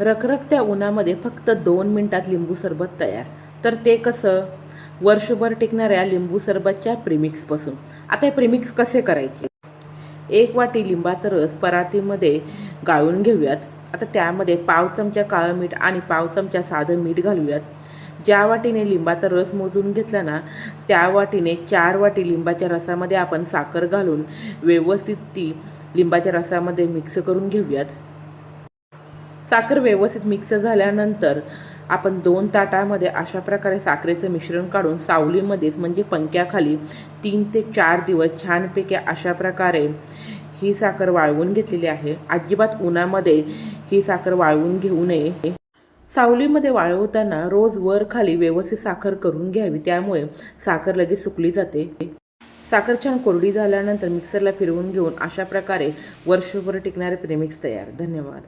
रखरखत्या उन्हामध्ये फक्त दोन मिनिटात लिंबू सरबत तयार. तर ते कसं? वर्षभर टिकणाऱ्या लिंबू सरबतच्या प्रिमिक्सपासून आता हे प्रिमिक्स कसे करायचे? एक वाटी लिंबाचा रस परातीमध्ये गाळून घेऊयात. आता त्यामध्ये पाव चमचा काळं मीठ आणि पाव चमचा साधं मीठ घालूयात. ज्या वाटीने लिंबाचा रस मोजून घेतला ना त्या वाटीने चार वाटी लिंबाच्या रसामध्ये आपण साखर घालून व्यवस्थित ती लिंबाच्या रसामध्ये मिक्स करून घेऊयात. साखर व्यवस्थित मिक्स झाल्यानंतर आपण दोन ताटामध्ये अशा प्रकारे साखरेचं मिश्रण काढून सावलीमध्येच म्हणजे पंख्याखाली तीन ते चार दिवस छानपैकी अशा प्रकारे ही साखर वाळवून घेतलेली आहे. अजिबात उन्हामध्ये ही साखर वाळवून घेऊ नये. सावलीमध्ये वाळवताना रोज वर खाली व्यवस्थित साखर करून घ्यावी त्यामुळे साखर लगेच सुकली जाते. साखर छान कोरडी झाल्यानंतर मिक्सरला फिरवून घेऊन अशा प्रकारे वर्षभर टिकणारे प्रेमिक्स तयार. धन्यवाद.